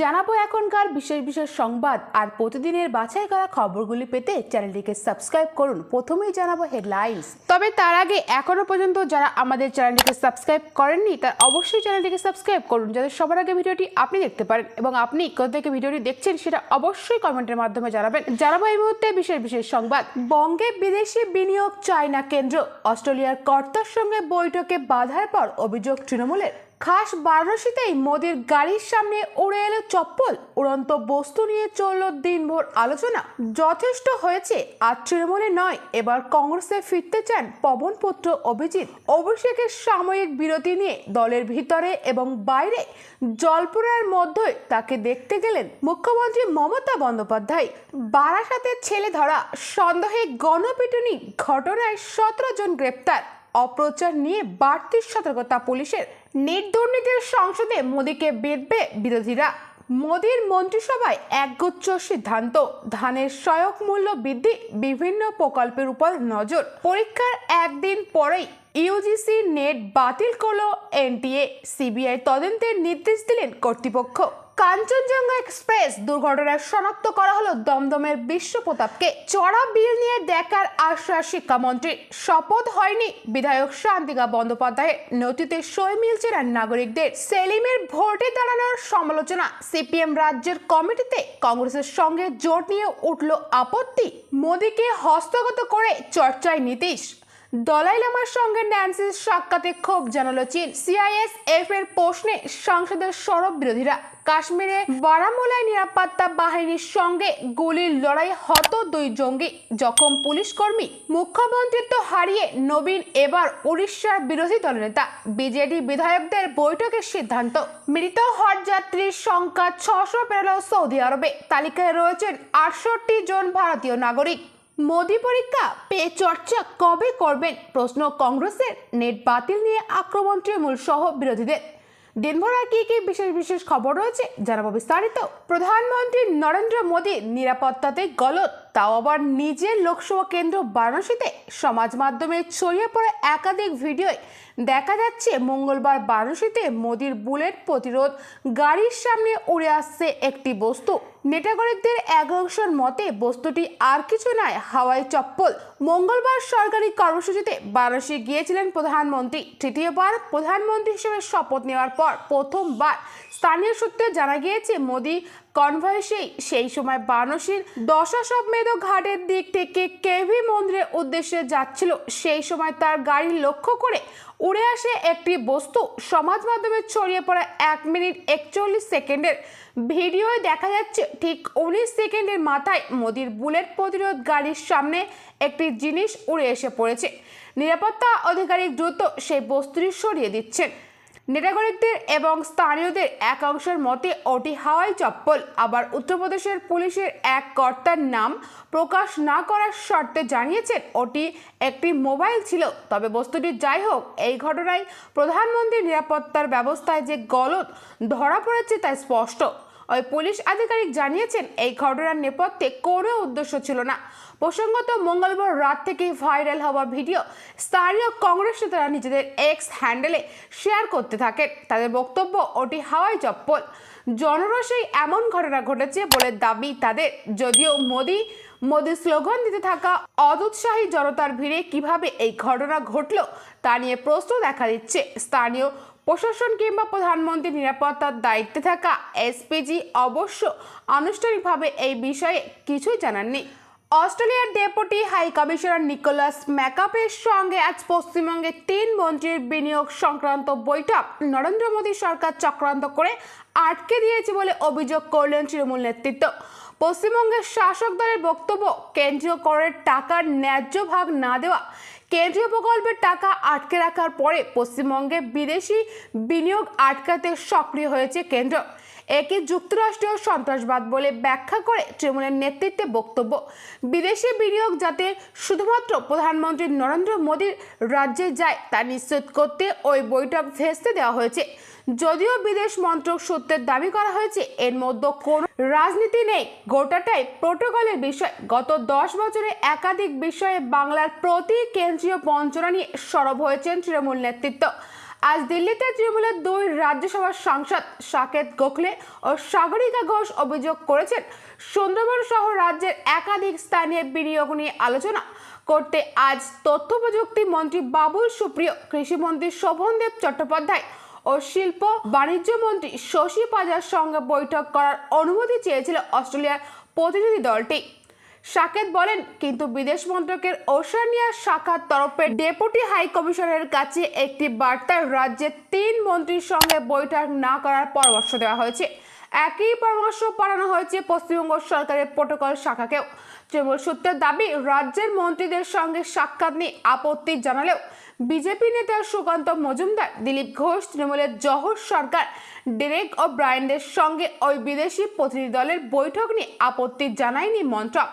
জানাব এখনকার বিশেষ বিশেষ সংবাদ আর প্রতিদিনের বাছাই করা খবরগুলি পেতে চ্যানেলটিকে সাবস্ক্রাইব করুন। প্রথমেই জানাব হেডলাইন্স। তবে তার আগে এখনও পর্যন্ত যারা আমাদের চ্যানেলটিকে সাবস্ক্রাইব করেননি, তার অবশ্যই চ্যানেলটিকে সাবস্ক্রাইব করুন যাতে সবার আগে ভিডিওটি আপনি দেখতে পারেন এবং আপনি কোথা থেকে ভিডিওটি দেখছেন সেটা অবশ্যই কমেন্টের মাধ্যমে জানাবেন। জানাব এই মুহূর্তে বিশেষ বিশেষ সংবাদ। বঙ্গে বিদেশি বিনিয়োগ চায়না কেন্দ্র, অস্ট্রেলিয়ার কর্তার সঙ্গে বৈঠকে বাধার পর অভিযোগ তৃণমূলের। খাস বারাণসীতেই মোদির গাড়ির সামনে উড়ে এলো চপ্পল। উড়ন্ত বস্তু নিয়ে চলল দিনভর আলোচনা। যথেষ্ট হয়েছে, আর তৃণমূলে নয়। এবার কংগ্রেসে ফিরতে চান পবনপুত্র অভিজিৎ। অভিষেকের সাময়িক বিরতি নিয়ে দলের ভিতরে এবং বাইরে জলপুরের মধ্যে তাকে দেখতে গেলেন মুখ্যমন্ত্রী মমতা বন্দ্যোপাধ্যায়। বারাসাতের ছেলে ধরা, সন্দেহে গণপিটুনি ঘটনায় সতেরো জন গ্রেপ্তার। অপ্রচার নিয়ে বাড়তি সতর্কতা পুলিশের। নেট দুর্নীতির সংসদে মোদীকে বেঁধবে বিরোধীরা। মোদীর মন্ত্রিসভায় একগুচ্ছ সিদ্ধান্ত। ধানের সহায়ক মূল্য বৃদ্ধি বিভিন্ন প্রকল্পের উপর নজর। পরীক্ষার একদিন পরেই ইউজিসি নেট বাতিল করল এনটিএ। সিবিআই তদন্তের নির্দেশ দিলেন কর্তৃপক্ষ। কাঞ্চনজঙ্ঘা এক্সপ্রেস দুর্ঘটনায় শনাক্ত করা হলো দমদমের বিশ্ব প্রতাপকে। চড়া বিল নিয়ে দেখার আশ্বাস শিক্ষামন্ত্রী। শপথ হয়নি বিধায়ক শান্তিকা বন্দ্যোপাধ্যায়ের। নথিতে সই মিলছে না নাগরিকদের। সেলিমের ভোটে দাঁড়ানোর সমালোচনা। সিপিএম রাজ্যের কমিটিতে কংগ্রেসের সঙ্গে জোট নিয়ে উঠল আপত্তি। মোদীকে হস্তগত করে চর্চায় নীতিশ। দলাই লামার সঙ্গে ন্যান্সির সাক্ষাতে ক্ষোভ জানালো চীন। সিআইএসএফ এর প্রশ্নে সংসদের সরব বিরোধীরা। কাশ্মীরে বারামুলায় নিরাপত্তা বাহিনীর সঙ্গে গুলির লড়াই হত দুই জঙ্গি। জখম পুলিশ কর্মী মুখ্যমন্ত্রিত্ব হারিয়ে নবীন এবার উড়িষ্যার বিরোধী দলনেতা বিজেডি বিধায়কদের বৈঠকের সিদ্ধান্ত। মৃত হজ যাত্রীর সংখ্যা ছশো পেরল সৌদি আরবে। তালিকায় রয়েছেন আটষট্টি জন ভারতীয় নাগরিক। মোদী পরীক্ষা পে চর্চা কবে করবেন? প্রশ্ন কংগ্রেসের। নেট বাতিল নিয়ে আক্রমণ তৃণমূল সহ বিরোধীদের। দিনভর আর কি কি বিশেষ বিশেষ খবর রয়েছে জানাব বিস্তারিত। প্রধানমন্ত্রী নরেন্দ্র মোদী নিরাপত্তাতে গলত তাও আবার নিজের লোকসভা কেন্দ্র বারাণসীতে সমাজ মাধ্যমে ছড়িয়ে পড়ে একাধিক ভিডিওয় দেখা যাচ্ছে মঙ্গলবার বারাণসীতে মোদির বুলেট প্রতিরোধ গাড়ির সামনে উড়ে আসছে একটি বস্তু। নেটাগরিকদের এক অংশের মতে, বস্তুটি আর কিছু নয় হাওয়াই চপ্পল। মঙ্গলবার সরকারি কর্মসূচিতে বারাণসী গিয়েছিলেন প্রধানমন্ত্রী। তৃতীয়বার প্রধানমন্ত্রী হিসেবে শপথ নেওয়ার পর প্রথমবার স্থানীয় সূত্রে জানা গিয়েছে, মোদি কনভয়েসেই সেই সময় বারাণসীর দশাশ্বমেধ ঘাটের দিক থেকে কেভি মন্দিরের উদ্দেশ্যে যাচ্ছিল। সেই সময় তার গাড়ি লক্ষ্য করে উড়ে আসে একটি বস্তু। সমাজ মাধ্যমে ছড়িয়ে পড়া এক মিনিট একচল্লিশ সেকেন্ডের ভিডিওয় দেখা যাচ্ছে। ঠিক উনিশ সেকেন্ডের মাথায় মোদির বুলেট প্রতিরোধ গাড়ির সামনে একটি জিনিস উড়ে এসে পড়েছে। নিরাপত্তা আধিকারিক দ্রুত সেই বস্তুটি সরিয়ে দিচ্ছেন। নেটাগরিকদের এবং স্থানীয়দের এক অংশের মতে ওটি হাওয়াই চপ্পল। আবার উত্তরপ্রদেশের পুলিশের এক কর্তার নাম প্রকাশ না করার শর্তে জানিয়েছেন ওটি একটি মোবাইল ছিল। তবে বস্তুটি যাই হোক, এই ঘটনায় প্রধানমন্ত্রীর নিরাপত্তার ব্যবস্থায় যে গলত ধরা পড়েছে তা স্পষ্ট। ওই পুলিশ আধিকারিক জানিয়েছেন, এই ঘটনার নেপথ্যে কোনো উদ্দেশ্য ছিল না। প্রসঙ্গত, মঙ্গলবার রাত থেকেই ভাইরাল হওয়া ভিডিও স্থানীয় কংগ্রেস নেতারা নিজেদের এক্স হ্যান্ডেলে শেয়ার করতে থাকেন। তাদের বক্তব্য, ওটি হাওয়াই চপ্পল। জনরসেই এমন ঘটনা ঘটেছে বলে দাবি তাদের। যদিও মোদি মোদি স্লোগান দিতে থাকা অদুৎসাহী জনতার ভিড়ে কীভাবে এই ঘটনা ঘটল তা নিয়ে প্রশ্ন দেখা দিচ্ছে। স্থানীয় প্রশাসন কিংবা প্রধানমন্ত্রী নিরাপত্তার দায়িত্বে থাকা এসপিজি অবশ্য আনুষ্ঠানিকভাবে এই বিষয়ে কিছুই জানাননি। অস্ট্রেলিয়ার ডেপুটি হাই কমিশনার নিকোলাস ম্যাকাপের সঙ্গে আজ পশ্চিমবঙ্গে তিন মন্ত্রীর বিনিয়োগ সংক্রান্ত বৈঠক নরেন্দ্র মোদী সরকার চক্রান্ত করে আটকে দিয়েছে বলে অভিযোগ করলেন তৃণমূল নেতৃত্ব। পশ্চিমবঙ্গের শাসক দলের বক্তব্য, কেন্দ্রীয় করের টাকার ন্যায্য ভাগ না দেওয়া। কেন্দ্রীয় প্রকল্পের টাকা আটকে রাখার পরে পশ্চিমবঙ্গে বিদেশি বিনিয়োগ আটকাতে সক্রিয় হয়েছে কেন্দ্র। একে যুক্তরাষ্ট্রীয় সন্ত্রাসবাদ বলে ব্যাখ্যা করে তৃণমূলের নেতৃত্বে বক্তব্য। বিদেশি বিনিয়োগ যাতে শুধুমাত্র প্রধানমন্ত্রী নরেন্দ্র মোদীর রাজ্যে যায়, তা নিশ্চিত করতে ওই বৈঠক ভেস্তে দেওয়া হয়েছে। যদিও বিদেশ মন্ত্রক সূত্রের দাবি করা হয়েছে, এর মধ্যে কোন রাজনীতি নেই। গোটাটাই প্রোটোকলের বিষয়। গত দশ বছরে একাধিক বিষয়ে বাংলার প্রতি কেন্দ্রীয় বঞ্চনা নিয়ে সরব হয়েছেন তৃণমূল নেতৃত্ব। আজ দিল্লিতে তৃণমূলের দুই রাজ্যসভার সাংসদ সাকেত গোখলে ও সাগরিকা ঘোষ অভিযোগ করেছেন, সুন্দরবন সহ রাজ্যের একাধিক স্থানে বিনিয়োগ নিয়ে আলোচনা করতে আজ তথ্য প্রযুক্তি মন্ত্রী বাবুল সুপ্রিয়, কৃষিমন্ত্রী শোভনদেব চট্টোপাধ্যায় ও শিল্প বাণিজ্য মন্ত্রী শশী পাজার সঙ্গে বৈঠক করার অনুমতি চেয়েছিল অস্ট্রেলিয়ার প্রতিনিধি দলটি। সাকেত বলেন, কিন্তু বিদেশ মন্ত্রকের ওশানিয়া শাখার তরফে ডেপুটি হাই কমিশনের কাছে একটি বার্তায় রাজ্যের তিন মন্ত্রীর সঙ্গে বৈঠক না করার পরামর্শ দেওয়া হয়েছে। একই পরামর্শ পাঠানো হয়েছে পশ্চিমবঙ্গ সরকারের প্রোটোকল শাখাকেও। তৃণমূল সূত্রের দাবি, রাজ্যের মন্ত্রীদের সঙ্গে সাক্ষাৎ নিয়ে আপত্তি জানালেও বিজেপি নেতা সুকান্ত মজুমদার, দিলীপ ঘোষ, তৃণমূলের জহর সরকার, ডেরেক ও ব্রায়েনদের সঙ্গে ওই বিদেশি প্রতিনিধি দলের বৈঠক নিয়ে আপত্তি জানায়নি মন্ত্রক।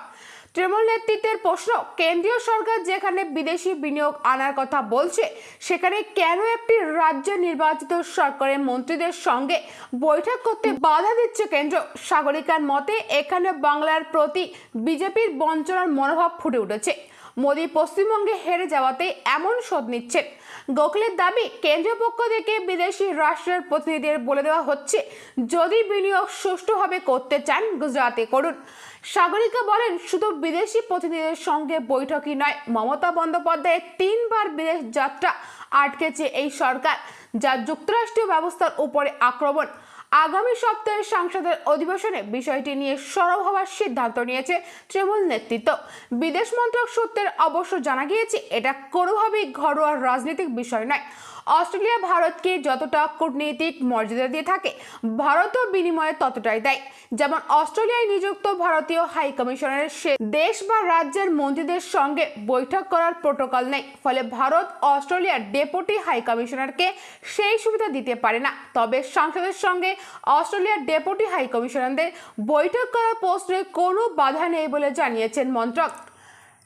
তৃণমূল নেতৃত্বের প্রশ্ন, কেন্দ্রীয় সরকার যেখানে বিদেশি বিনিয়োগ আনার কথা বলছে, সেখানে কেন একটি রাজ্য নির্বাচিত সরকারের মন্ত্রীদের সঙ্গে বৈঠক করতে বাধা দিচ্ছে কেন্দ্র? সাগরিকার মতে, এখানে বাংলার প্রতি বিজেপির বঞ্চনার মনোভাব ফুটে উঠেছে। মোদী পশ্চিমবঙ্গে হেরে যাওয়াতে এমন শোধ নিচ্ছেন গোখলের দাবি, কেন্দ্রীয় পক্ষ থেকে বিদেশি রাষ্ট্রের প্রতিনিধিদের বলে দেওয়া হচ্ছে, যদি বিনিয়োগ সুষ্ঠুভাবে করতে চান গুজরাতে করুন। সাগরিকা বলেন, শুধু বিদেশি প্রতিনিধিদের সঙ্গে বৈঠকই নয়, মমতা বন্দ্যোপাধ্যায়ের তিনবার বিদেশ যাত্রা আটকেছে এই সরকার, যা যুক্তরাষ্ট্রীয় ব্যবস্থার উপরে আক্রমণ। আগামী সপ্তাহে সংসদের অধিবেশনে বিষয়টি নিয়ে সরব হওয়ার সিদ্ধান্ত নিয়েছে তৃণমূল নেতৃত্ব। বিদেশ মন্ত্রক সূত্রের অবশ্য জানা গিয়েছে, এটা কোনোভাবেই ঘরোয়া রাজনৈতিক বিষয় নয়। অস্ট্রেলিয়া ভারতকে যতটা কূটনৈতিক মর্যাদা দিয়ে থাকে, ভারতও বিনিময়ে ততটাই দেয়। যেমন অস্ট্রেলিয়ায় নিযুক্ত ভারতীয় হাই কমিশনারের সে দেশ বা রাজ্যের মন্ত্রীদের সঙ্গে বৈঠক করার প্রোটোকল নেই। ফলে ভারত অস্ট্রেলিয়ার ডেপুটি হাই কমিশনারকে সেই সুবিধা দিতে পারে না। তবে সংসদের সঙ্গে অস্ট্রেলিয়ার ডেপুটি হাই কমিশনারদের বৈঠক করার প্রশ্নে কোনো বাধা নেই বলে জানিয়েছেন মন্ত্রক।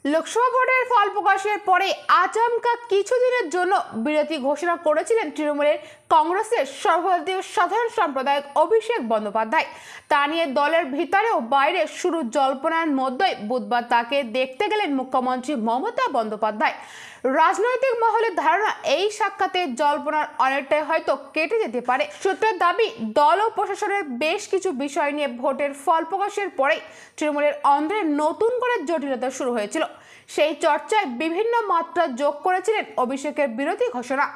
লোকসভা ভোটের ফল প্রকাশের পরে আচমকা কিছুদিনের জন্য বিরতি ঘোষণা করেছিলেন তৃণমূলের কংগ্রেসের সর্বভারতীয় সাধারণ সম্প্রদায়ক অভিষেক বন্দ্যোপাধ্যায়। তা নিয়ে দলের ভিতরে ও বাইরে শুরু জল্পনার মধ্যেই বুধবার তাকে দেখতে গেলেন মুখ্যমন্ত্রী মমতা বন্দ্যোপাধ্যায়। রাজনৈতিক মহলের ধারণা এই সাক্ষাতে জল্পনার অনেকটাই হয়তো কেটে যেতে পারে। সূত্রের দাবি, দল ও প্রশাসনের বেশ কিছু বিষয় নিয়ে ভোটের ফল প্রকাশের পরেই তৃণমূলের অন্ধ্রে নতুন করে জটিলতা শুরু হয়েছিল। সেই চর্চায় বিভিন্ন মাত্রা যোগ করেছিলেন অভিষেকের বিরোধী ঘোষণা।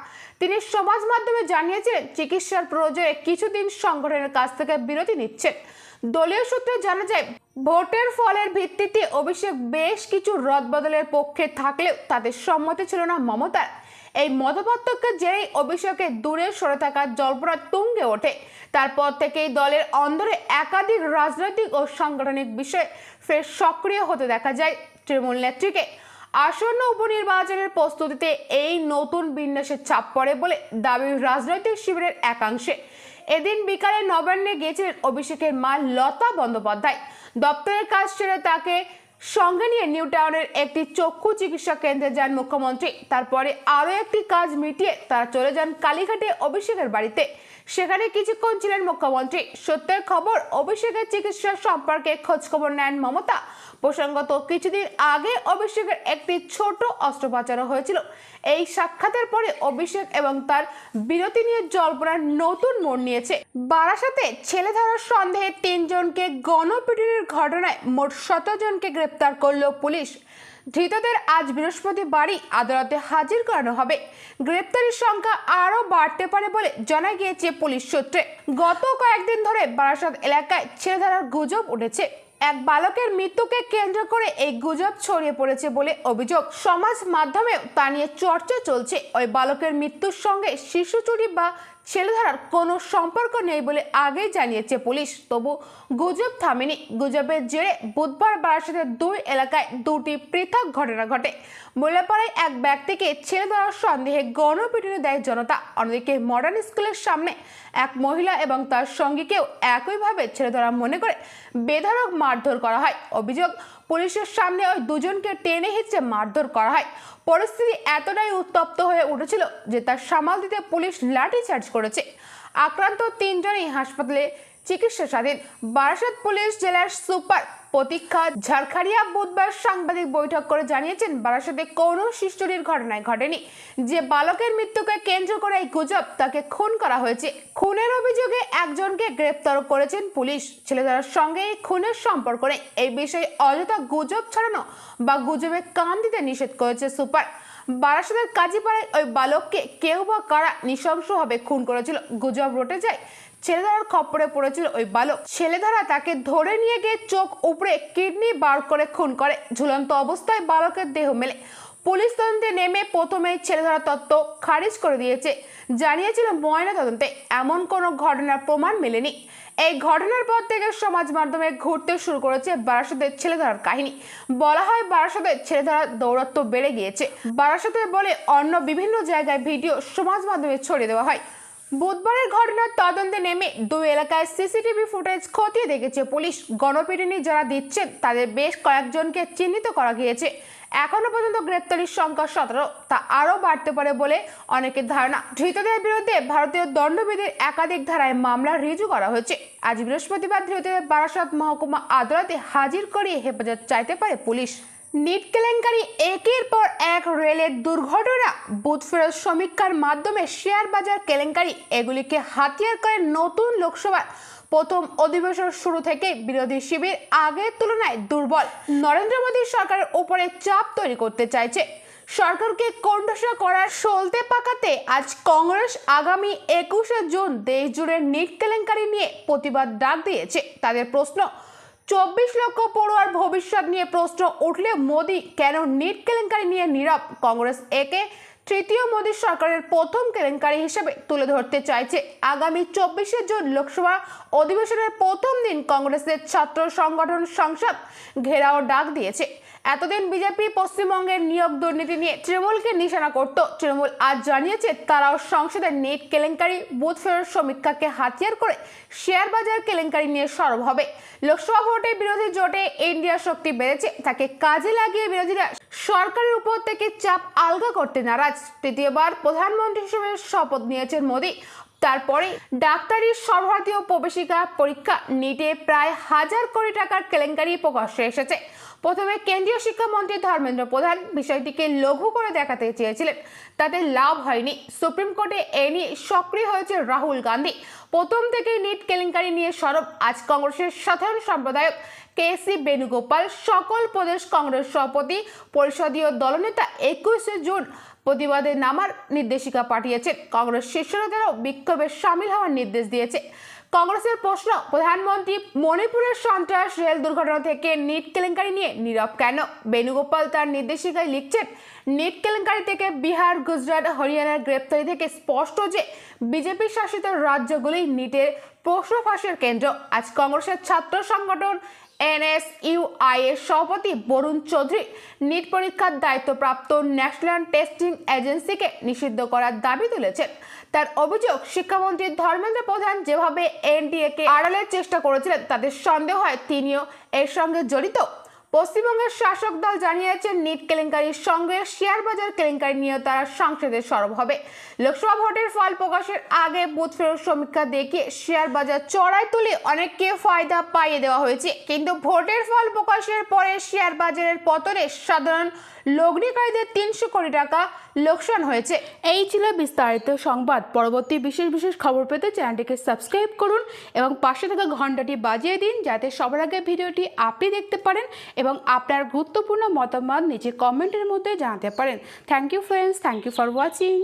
তিনি সমাজ মাধ্যমে জানিয়েছিলেন চিকিৎসার প্রয়োজনে কিছুদিন সংগঠনের কাছ থেকে বিরতি নিচ্ছেন। দলীয় সূত্রে জানা যায়, ভোটের ফলের ভিত্তিতে অভিষেক বেশ কিছু রদবদলের পক্ষে থাকলেও তাদের সম্মতি ছিল না মমতার। এই মতপার্থক্যের জেরেই অভিষেকের দূরে সরে থাকার জল্পনা তুঙ্গে ওঠে। তারপর থেকেই দলের অন্দরে একাধিক রাজনৈতিক ও সাংগঠনিক বিষয়ে ফের সক্রিয় হতে দেখা যায় তৃণমূল নেত্রীকে। আসন্ন উপনির্বাচনের প্রস্তুতিতে এই নতুন বিন্যাসের ছাপ পড়ে বলে দাবি রাজনৈতিক শিবিরের একাংশে। এদিন বিকালে নবান্নে গিয়েছিলেন অভিষেকের মা লতা বন্দ্যোপাধ্যায়। দপ্তরের কাজ ছেড়ে তাকে সঙ্গে নিয়ে নিউ টাউনের একটি চক্ষু চিকিৎসা কেন্দ্রে যান মুখ্যমন্ত্রী। তারপরে আরও একটি কাজ মিটিয়ে তারা চলে যান কালীঘাটে অভিষেকের বাড়িতে। সেখানে কিছুক্ষণ ছিলেন মুখ্যমন্ত্রী। সত্যের খবর, অভিষেকের চিকিৎসা সম্পর্কে খোঁজখবর নেন মমতা। প্রসঙ্গত, কিছুদিন আগে অভিষেকের একটি ছোট অস্ত্রোপচারও হয়েছিল। এই সাক্ষাতের পরে অভিষেক এবং তার বিরতি নিয়ে জল্পনার নতুন মোড় নিয়েছে। বারাসাতে ছেলে ধরার সন্দেহে তিনজনকে গণপিটুনির ঘটনায় মোট শত জনকে গ্রেপ্তার করল পুলিশ। ধৃতদের আজ বৃহস্পতিবারই আদালতে হাজির করানো হবে। গ্রেপ্তারির সংখ্যা আরও বাড়তে পারে বলে জানা গিয়েছে পুলিশ সূত্রে। গত কয়েকদিন ধরে বারাসাত এলাকায় ছেড়ে ধরার গুজব উঠেছে। এক বালকের মৃত্যুকে কেন্দ্র করে এই গুজব ছড়িয়ে পড়েছে বলে অভিযোগ। সমাজ মাধ্যমে তা নিয়ে চর্চা চলছে। ওই বালকের মৃত্যুর সঙ্গে শিশু চুরি বা ছেলে ধরার কোনো সম্পর্ক নেই বলে আগেই জানিয়েছে পুলিশ। তবু গুজব থামেনি। গুজবের জেরে বুধবার বারাসাতের দুই এলাকায় দুটি পৃথক ঘটনা ঘটে। মোল্লাপাড়ায় এক ব্যক্তিকে ছেলে ধরার সন্দেহে গণপিটুনি দেয় জনতা। অন্যদিকে মডার্ন স্কুলের সামনে এক মহিলা এবং তার সঙ্গীকেও একইভাবে ছেলে ধরা মনে করে বেধড়ক মারধর করা হয়। অভিযোগ, পুলিশের সামনে ওই দুজনকে টেনে হিচড়ে মারধর করা হয়। পরিস্থিতি এতটাই উত্তপ্ত হয়ে উঠেছিল যে তার সামাল দিতে পুলিশ লাঠি চার্জ করেছে। আক্রান্ত তিনজনই হাসপাতালে চিকিৎসাধীন। বারাসাত পুলিশ জেলার সুপার প্রতীক্ষা ঝাড়খাড়িয়া বুধবার সাংবাদিক বৈঠক করে জানিয়েছেন, বারাসাতে কোনো শিশুটির ঘটনায় ঘটেনি। যে বালকের মৃত্যুকে কেন্দ্র করে এই গুজব তাকে খুন করা হয়েছে। খুনের অভিযোগে একজনকে গ্রেপ্তার করেছেন পুলিশ। ছেলেদের সঙ্গে খুনের সম্পর্ক নেই। এই বিষয়ে অযথা গুজব ছড়ানো বা গুজবে কান দিতে নিষেধ করেছে সুপার। বারাসাতের কাজীপাড়ায় ওই বালককে কেউ বা কারা নৃশংসভাবে খুন করেছিল। গুজব রটে যায় ছেলেধারার খপ্পরে পড়েছিল ওই বালক। ছেলেধারা তাকে ধরে নিয়ে গিয়ে চোখ উপড়ে কিডনি বার করে খুন করে। ঝুলন্ত অবস্থায় বালকের দেহ মেলে। পুলিশ তদন্তে নেমে প্রথমেই ছেলেধারা তত্ত্ব খারিজ করে দিয়েছে। জানিয়েছিল ময়না তদন্তে। এমন কোনো ঘটনার প্রমাণ মেলেনি। এই ঘটনার পর থেকে সমাজ মাধ্যমে ঘুরতে শুরু করেছে বারাসাতের ছেলেধারার কাহিনী। বলা হয় বারাসাতের ছেলেধারার দৌরত্ব বেড়ে গিয়েছে। বারাসাতের বলে অন্য বিভিন্ন জায়গায় ভিডিও সমাজ মাধ্যমে ছড়িয়ে দেওয়া হয়। বুধবারের ঘটনার তদন্তে নেমে দুই এলাকায় সিসিটিভি ফুটেজ খতিয়ে দেখেছে পুলিশ। গণপিটুনি যারা দিচ্ছেন, তাদের বেশ কয়েকজনকে চিহ্নিত করা গিয়েছে। এখনও পর্যন্ত গ্রেপ্তারির সংখ্যা সতেরো, তা আরও বাড়তে পারে বলে অনেকের ধারণা। ধৃতদের বিরুদ্ধে ভারতীয় দণ্ডবিধির একাধিক ধারায় মামলা রিজু করা হয়েছে। আজ বৃহস্পতিবার ধৃতদের বারাসাত মহকুমা আদালতে হাজির করিয়ে হেফাজত চাইতে পারে পুলিশ। নিট কেলেঙ্কারি একের পর এক রেলের দুর্ঘটনা। বুথ ফেরত সমীক্ষার মাধ্যমে শেয়ার বাজার কেলেঙ্কারি এগুলিকে হাতিয়ার করে নতুন লোকসভার প্রথম অধিবেশন শুরু থেকে বিরোধী শিবির আগের তুলনায় দুর্বল। নরেন্দ্র মোদী সরকারের উপরে চাপ তৈরি করতে চাইছে। সরকারকে কোণঠাসা করার সলতে পাকাতে আজ কংগ্রেস আগামী একুশে জুন দেশ জুড়ে নিট কেলেঙ্কারি নিয়ে প্রতিবাদ ডাক দিয়েছে। তাদের প্রশ্ন চব্বিশ লক্ষ পড়ুয়ার ভবিষ্যৎ নিয়ে প্রশ্ন উঠলে মোদী কেন নিট কেলেঙ্কারি নিয়ে নীরব? কংগ্রেস একে তৃতীয় মোদী সরকারের প্রথম কেলেঙ্কারি হিসেবে তুলে ধরতে চাইছে। আগামী চব্বিশে জুন লোকসভা অধিবেশনের প্রথম দিন কংগ্রেসের ছাত্র সংগঠন সংসদ ঘেরাও ডাক দিয়েছে। এতদিন বিজেপি পশ্চিমবঙ্গের নিয়োগ দুর্নীতি নিয়ে তৃণমূলকে নিশানা করত। তৃণমূল আজ জানিয়েছে তারাও সংসদে নেট কেলেঙ্কারি, বুথ ফেরত সমীক্ষাকে হাতিয়ার করে শেয়ার বাজার কেলেঙ্কারি নিয়ে সরব হবে। লোকসভা ভোটে বিরোধী জোটে ইন্ডিয়া শক্তি বেড়েছে। তাকে কাজে লাগিয়ে বিরোধীরা সরকারের উপর থেকে চাপ আলগা করতে নারাজ। তৃতীয়বার প্রধানমন্ত্রী হিসেবে শপথ নিয়েছেন মোদী। তারপরে ডাক্তারি সর্বভারতীয় প্রবেশিকা পরীক্ষা নিটে প্রায় হাজার কোটি টাকার কেলেঙ্কারি প্রকাশ্যে এসেছে। প্রথমে কেন্দ্রীয় শিক্ষামন্ত্রী ধর্মেন্দ্র প্রধান বিষয়টিকে লঘু করে দেখাতে চেয়েছিলেন। তাতে লাভ হয়নি। সুপ্রিম কোর্টে এ নিয়ে সক্রিয় হয়েছে রাহুল গান্ধী। প্রথম থেকেই নিট কেলেঙ্কারি নিয়ে সরব আজ কংগ্রেসের সাধারণ সম্প্রদায়ক কে সি বেণুগোপাল, সকল প্রদেশ কংগ্রেস সভাপতি, পরিষদীয় দলনেতা একুশে জুন প্রতিবাদে নামার নির্দেশিকা পাঠিয়েছেন। কংগ্রেস শীর্ষ নেতারাও বিক্ষোভে সামিল হওয়ার নির্দেশ দিয়েছে। কংগ্রেসের প্রশ্ন, প্রধানমন্ত্রী মণিপুরের সন্ত্রাস, রেল দুর্ঘটনা থেকে নিট কেলেঙ্কারি নিয়ে নীরব কেন? বেণুগোপাল তার নির্দেশিকায় লিখছেন, নিট কেলেঙ্কারি থেকে বিহার, গুজরাট, হরিয়ানার গ্রেপ্তারি থেকে স্পষ্ট যে বিজেপি শাসিত রাজ্যগুলি নিটের প্রশ্ন ফাঁসের কেন্দ্র। আজ কংগ্রেসের ছাত্র সংগঠন এনএসইউআই এর সভাপতি বরুণ চৌধুরী নিট পরীক্ষার দায়িত্বপ্রাপ্ত ন্যাশনাল টেস্টিং এজেন্সিকে নিষিদ্ধ করার দাবি তুলেছেন। তার অভিযোগ, শিক্ষামন্ত্রী ধর্মেন্দ্র প্রধান যেভাবে এনডিএকে আড়ালের চেষ্টা করেছিলেন তাদের সন্দেহ হয় তিনিও এর সঙ্গে জড়িত। পশ্চিমবঙ্গের শাসক দল জানিয়েছেন নিট কেলেঙ্কারির সঙ্গে শেয়ার বাজার কেলেঙ্কারি নিয়ে তারা সংসদে সরব হবে। লোকসভা ভোটের ফল প্রকাশের আগে বুথ ফেরত সমীক্ষা দেখে শেয়ার বাজার চড়াই তুলে অনেককে ফায়দা পাইয়ে দেওয়া হয়েছে। কিন্তু ভোটের ফল প্রকাশের পরে শেয়ার বাজারের পতনে সাধারণ লগ্নিকারীদের তিনশো কোটি টাকা লোকসান হয়েছে। এই ছিল বিস্তারিত সংবাদ। পরবর্তী বিশেষ বিশেষ খবর পেতে চ্যানেলটিকে সাবস্ক্রাইব করুন এবং পাশে থাকা ঘন্টাটি বাজিয়ে দিন যাতে সবার আগে ভিডিওটি আপনি দেখতে পারেন এবং আপনার গুরুত্বপূর্ণ মতামত নিচে কমেন্টের মধ্যে জানাতে পারেন। Thank you friends thank you for watching